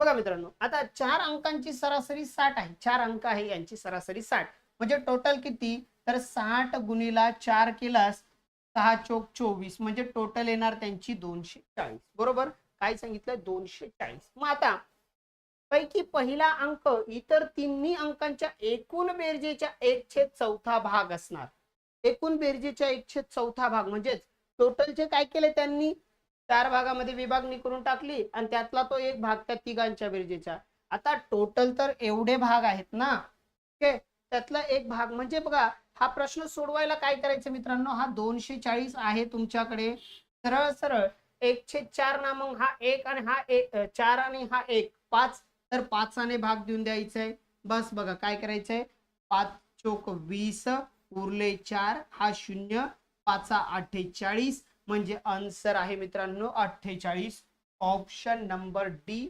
बघा मित्रांनो आता चार अंकांची सरासरी साठ आहे. चार अंक आहे यांची सरासरी साठ. म्हणजे टोटल किती? तर साठ गुणीला चार केलास सहा चोक चोवीस. म्हणजे टोटल येणार त्यांची दोनशे चाळीस. बरोबर? काय सांगितलं दोनशे चाळीस. मग आता पैकी पहिला अंक इतर तिन्ही अंकांच्या एकूण बेरजेच्या एक छेद चौथा भाग असणार. एकूण बेरजेच्या एक छेद चौथा भाग. म्हणजेच टोटलचे काय केले त्यांनी? चार भागामध्ये विभागणी करून टाकली आणि त्यातला तो एक भाग त्या तिघांच्या बेरजेचा आता टोटल तर एवढे भाग आहेत ना. ओके त्यातला एक भाग म्हणजे बघा हा प्रश्न सोडवायला काय करायचं मित्रांनो? हा दोनशे चाळीस आहे तुमच्याकडे. सरळ सरळ. एकशे चार ना मग हा एक आणि हा एक चार आणि हा एक. पाच. तर पाचाने भाग देऊन द्यायचा आहे बस बघा काय करायचंय? पाच चोक वीस उरले चार. हा शून्य. पाचा अठ्ठेचाळीस म्हणजे आन्सर आहे मित्रांनो अठ्ठेचाळीस. Option number D